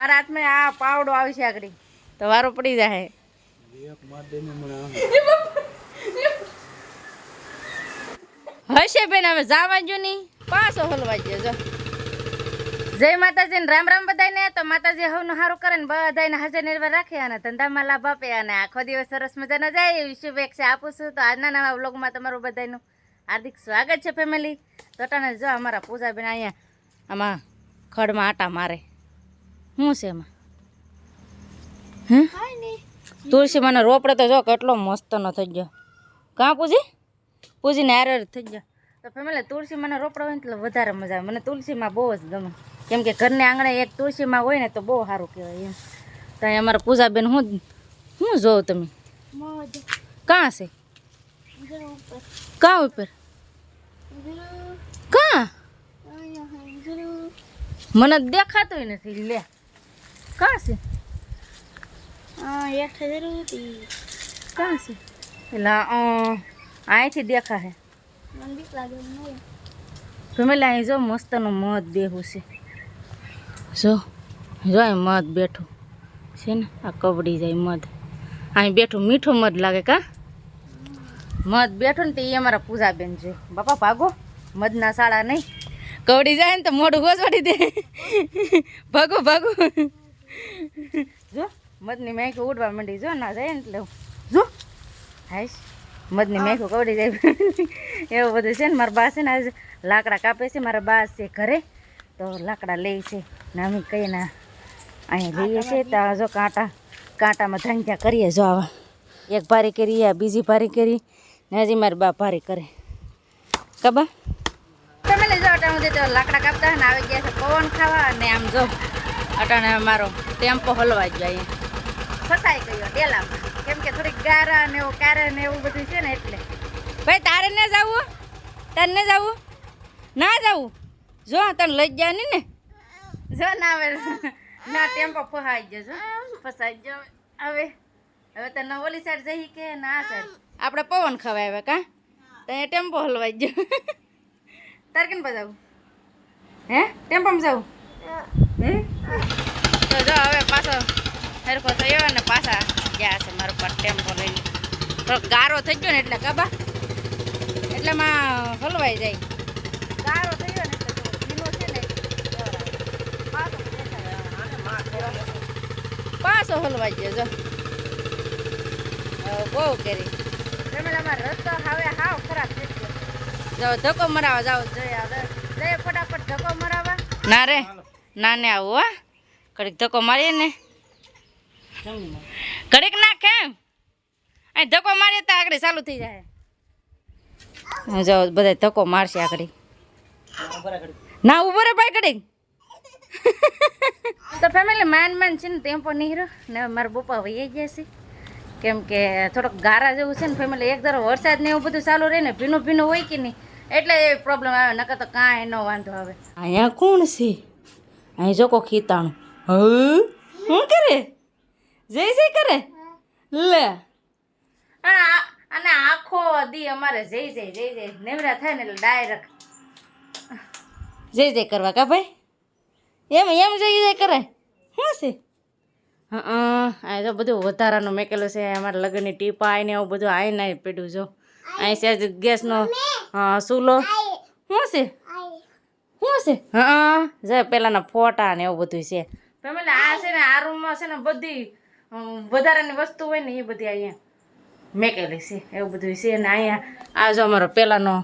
મારા હાથમાં આ પાવડો આવશે આગળ. તો વારો પડી જાય હશે બેન, હવે જા જો નહીં. પાછો હલવા જો જય માતાજી ને રામ રામ બધાને તો માતાજી હવનું સારું કરે ને બધાને હાજર નિર્ભર રાખે અને ધંધામાં લાભ આપે અને આખો દિવસ સરસ મજાના જાય એવી શુભેચ્છા આપું છું. તો આજના નવા વ્લોગમાં તમારું બધાનું હાર્દિક સ્વાગત છે ફેમિલી તો અટાણે જો અમારા પૂજાબેન અહીંયા આમાં ખડમાં આટા મારે. શું છે એમાં? હે? તુલસી મને રોપડે તો જો કેટલો મસ્તનો થઈ ગયો. કાં પૂજી? પૂજીને હારે થઈ ગયો. તો ફેમિલી તુલસી મને રોપડો હોય ને એટલે વધારે મજા આવે. મને તુલસીમાં બહુ જ ગમે. કેમ કે ઘરને આંગણે એક તુલસીમાં હોય ને તો બહુ સારું કહેવાય એમ. તો અમારા પૂજાબેન હું શું જોવો તમે? કાં છે? કાં ઉપર? કાં? મને દેખાતું નથી. લે. કાં છે કાં છે પેલા અ, અહીંથી દેખા હે ફેમિલી અહીં જો મસ્તનું મત બેહું છે જો જો અહીં મધ બેઠું છે ને આ કબડી જાય મધ અહીં બેઠું મીઠું મધ લાગે કા મધ બેઠું ને તે એ અમારા પૂજાબેન છે બાપા ભાગો મધના શાળા નહીં કવડી જાય ને તો મોઢું ગોસવાડી દે ભાગો ભાગો જો મધની મેંખી ઉડવા માંડી જો ના જાય ને એટલે જો હાઈશ મધની મેંખું કવડી જાય. એવું બધું છે ને મારા બા છે ને આજે લાકડા કાપે છે મારા બા છે ઘરે. તો લાકડા લે છે ને અમે કહીએ ના અહીંયા લઈએ છીએ. તો જો કાંટા કાંટામાં ધંધ્યા કરીએ જો આવા. એક ભારી કરી આ બીજી ભારી કરી ને હજી મારી બા ભારી કરે. કબા તમે લઈ જાઓ અટાણે લાકડા કાપતા ને આવી ગયા છે પવન ખાવા અને આમ જો. અટાણે મારો ટેમ્પો હલવાઈ ગયો અહીંયા ફસાઈ ગયો ડેલામાં કેમ કે થોડીક ગારા ને એવું કારા ને એવું બધું છે ને એટલે. ભાઈ તારે ન જવું? તારે ન જવું? ના જવું? જો તને લઈ ગયા ને ને. જો ના આવે ના ટેમ્પો ફસાઈ ગયો. જો ફસાઈ ગયો હવે. હવે તને ઓલી સાઈડ જઈ કે ના સાઈડ આપણે પવન ખવાય હવે કા? તો ટેમ્પો હલવાઈ ગયો. તારે કેમ જવું હે? ટેમ્પોમાં જવું? તો જો હવે પાછો સરખો થયો અને પાછા ગયા છે મારો પર ટેમ્પો લઈને. થોડોક ગારો થઈ ગયો ને એટલે કબા એટલેમાં હલવાઈ જાય. ગારો થઈ ગયો ને એટલે જો છે ને પાછો હલવાઈ ગયો જો. હવે બહુ કરી. તમે અમારો રસ્તો હવે હાવ ખરાબ થઈ ગયો. જાઓ ધક્કો મરાવા જાઓ જય જય ફટાફટ ધક્કો મરાવા. ના રે ના ને આવું હા. ઘડીક ધક્કો મારીએ ને. ઘડીક ના કેમ અહીં ધક્કો મારીએ તો આગળ ચાલુ થઈ જાય. જાઓ બધા ધક્કો મારશે આગળ. ના ઊભો રે ભાઈ કડીક. તો ફેમિલી માન માન છે ને ટેમ્પો નીકળ્યો ને મારા પપ્પા વહી ગયા છે. કેમ કે થોડોક ગારા જેવું છે ને ફેમિલી એક ધારો વરસાદ ને એવું બધું ચાલુ રહે ને ભીનું ભીનું હોય કે નહીં એટલે એ પ્રોબ્લેમ આવે નકર તો કાંઈ ન વાંધો આવે. અહીંયા કોણ છે? અહીં જો કો ખીતાણું હ શું કરે? જય જય કરે? લે. આ- અને આખો દી અમારે જય જય જય જય. નેવરા થાય ને એટલે ડાયરેક્ટ જય જય કરવા કા ભાઈ? એમ એમ જય જય કરે? શું છે? હા આ જો બધું વધારાનું મેકેલું છે. અમારા લગ્નની ટીપા આવીને એવું બધું આવીને આવી પીડ્યું જો. અહીં છે ગેસનો હા ચૂલો. શું છે? શું છે? હા જે પેલાના ફોટા ને એવું બધું છે. ફેમિલી આ છે ને, આ રૂમમાં છે ને બધી વધારાની વસ્તુ હોય ને એ બધી અહીંયા મેકેલી છે, એવું બધું છે ને અહીંયા. આ જો અમારો પેલાનો,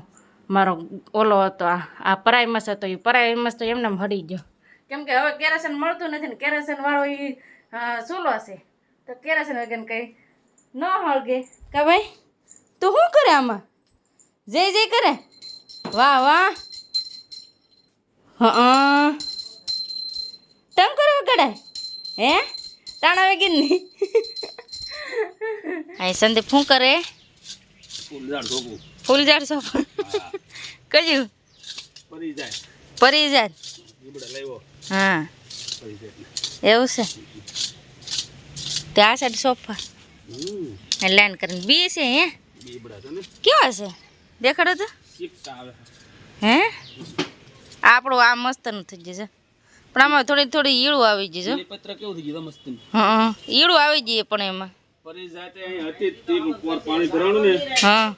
મારો ઓલો હતો, આ આ પરાઈમસ હતો એ પરાઈમસ તો એમને એમ હડી ગયો. કેમ કે હવે કેરોસીન મળતું નથી ને, કેરોસીન વાળો એ ચૂલો છે. તો કેરોસીન વગર કંઈ ન હળગે. કે ભાઈ, તું શું કરે આમાં? જય જય કરે. વાહ વાહ. હા તમ હે? તાણા વેગી નહીં? અહીં સંદીપ શું કરે? ફૂલઝાડ સોપ. કયું પરિજાત હા. એવું છે? તે આ સાઈડ સોફા લાઈન કરીને. બી છે હે? કેવા છે? દેખાડો તો. હે? આપણું આ મસ્તનું થઈ જશે. પણ આમાં થોડી થોડી ઈળું આવી ગઈ છે. પત્ર કેવું થઈ ગયું મસ્ત હા ઈળું આવી ગઈ પણ એમાં. પરી જાતે અહીં હતી તે ઉપર પાણી ભરાણું ને. હા.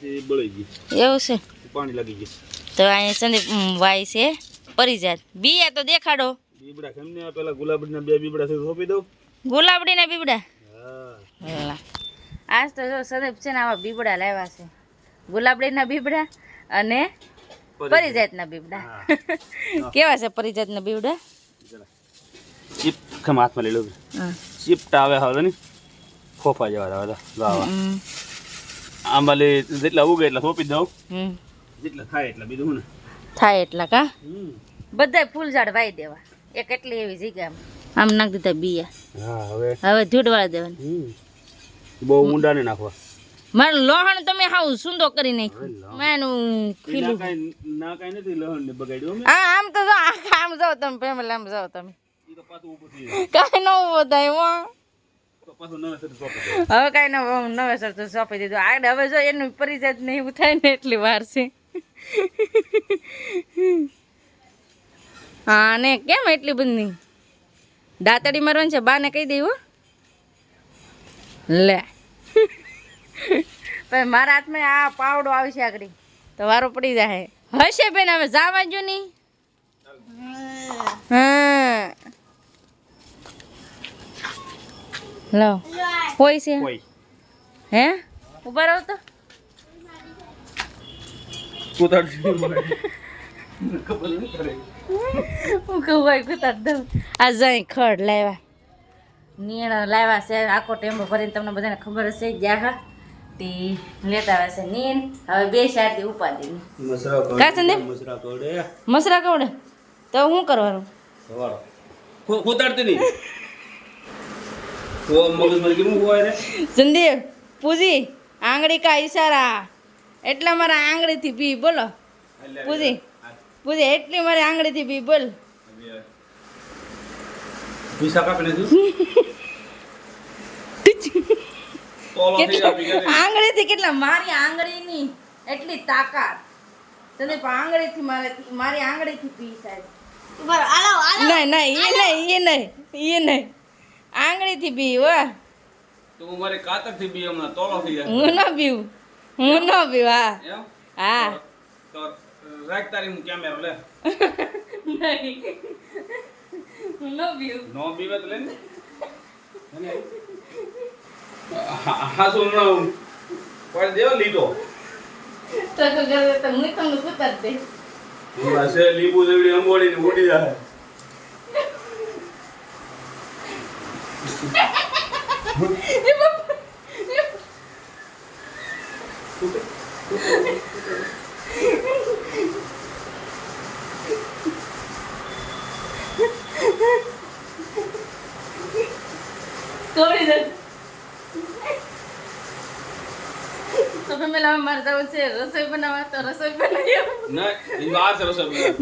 તે બળી ગઈ એવું છે? પાણી લાગી ગયું. તો અહીંયા સંદીપ વાય છે પરિજાત. બીયા તો દેખાડો. બીબડા કેમ ને આ પેલા ગુલાબના બે બીબડા છે સોંપી દઉં. ગુલાબડીના બીબડા? હા. લા. આજ તો જો સંદીપ છે ને આવા બીબડા લાવ્યા છે. ગુલાબડીના બીબડા અને પરિજાતના બીવડા. કેવા છે પરિજાતના બીવડા? ચીપ ખમ હાથમાં લઈ લો. ચીપટા આવે હવે ને. ફોફા જેવા આવે હમ. આંબાલી જેટલા ઉગે એટલા સોંપી દઉં. જેટલા થાય એટલા બીજું ને. થાય એટલા કા. બધાય ફૂલ ઝાડ વાઈ દેવા. એક એટલી એવી જગ્યામાં આમ. નાખ દીધા બીયા. હા હવે. હવે ધૂળવાળા દેવાની. બહુ ઊંડા ને નાખવા. મારું લોહણ તમે હાવ સુંદો કરી નાખ્યું. માનું ખીલું. ના કઈ નથી લોહણ ને બગાડ્યું હા આમ તો જો આમ જાવ તમે ફેમિલી આમ જાઓ તમે. કઈ ન ઊભો થાય નવે હવે કઈ ન હું નવેસર તો સોંપી દીધું. આગળ હવે જો એનું પરિચય જ નહીં એવું થાય ને એટલી વાર છે. હા ને કેમ એટલી બધી? દાંતડી મારવાની છે? બાને કહી દેવું લે. પછી મારા હાથમાં આ પાવડો આવશે આગળ. તો વારો પડી જાય હશે બેન હવે જાવા જો નહીં હા. લો. હોય છે. હે? ઊભા રહો તો. હું કહું ભાઈ કુતાર દઉં. આ જઈ ખડ લાવ્યા. નીણ લાવ્યા છે આખો ટેમ્બો ભરીને તમને બધાને ખબર હશે ગયા હા. તે લેતા આવે છે નીણ હવે બે શારથી ઉપાડી કા સંદીપ? મસરા કોડે મસરા કવડે તો હું કરવાનું સવારો કૂતરતી નહીં તો મગજ મારી કેમ હોય રે સંદીપ પૂજી આંગળી કા ઈશારા એટલા મારા આંગળીથી પી બોલો પૂજી પૂજી એટલી મારી આંગળીથી પી બોલ પૈસા કાપી નાખ્યું તોલો થઈ જાય પી જાય. આંગળીથી કેટલા? મારી આંગળીની એટલી તાકાત. તને આંગળીથી મારે મારી આંગળીથી પી સાહેબ. નહીં નહીં એ નહીં એ નહીં એ નહીં. આંગળીથી પી હો. તો મારી કાતરથી બી હમણાં તોલો થઈ જાય. હું ન પીવું. હું ન પીવું હા. હા. તો રાખ તારી હું કેમેરો લે. હું ન પીવું. નો બીવે તો લે ને. હા શું હમણાં પાડી દેવો લીધો તો તો કરે તો હું તમને કુતર દે હમણાં છે લીંબુ જેવડી અંગોળીને ઉડી જાય તોડી દે હવે મારે જવું છે રસોઈ બનાવવા તો રસોઈ બનાવી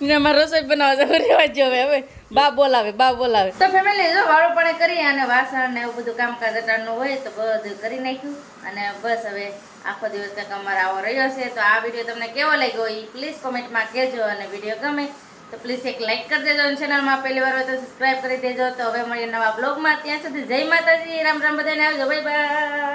નહીં મારે રસોઈ બનાવવા જવું રહેવા જ હવે હવે. બા બોલાવે બા બોલાવે. તો ફેમિલી જો વાળું પણ કરી અને વાસણ ને એવું બધું કામકાજ અટાણનું હોય તો બધું કરી નાખ્યું. અને બસ હવે આખો દિવસ તક અમારે આવો રહ્યો છે. તો આ વીડિયો તમને કેવો લાગ્યો એ પ્લીઝ કોમેન્ટમાં કહેજો અને વીડિયો ગમે તો પ્લીઝ એક લાઈક કરી દેજો અને ચેનલમાં પહેલી વાર હોય તો સબસ્ક્રાઈબ કરી દેજો. તો હવે મળીએ નવા બ્લોગમાં ત્યાં સુધી જય માતાજી. રામ રામ બધાને આવજો. Bye bye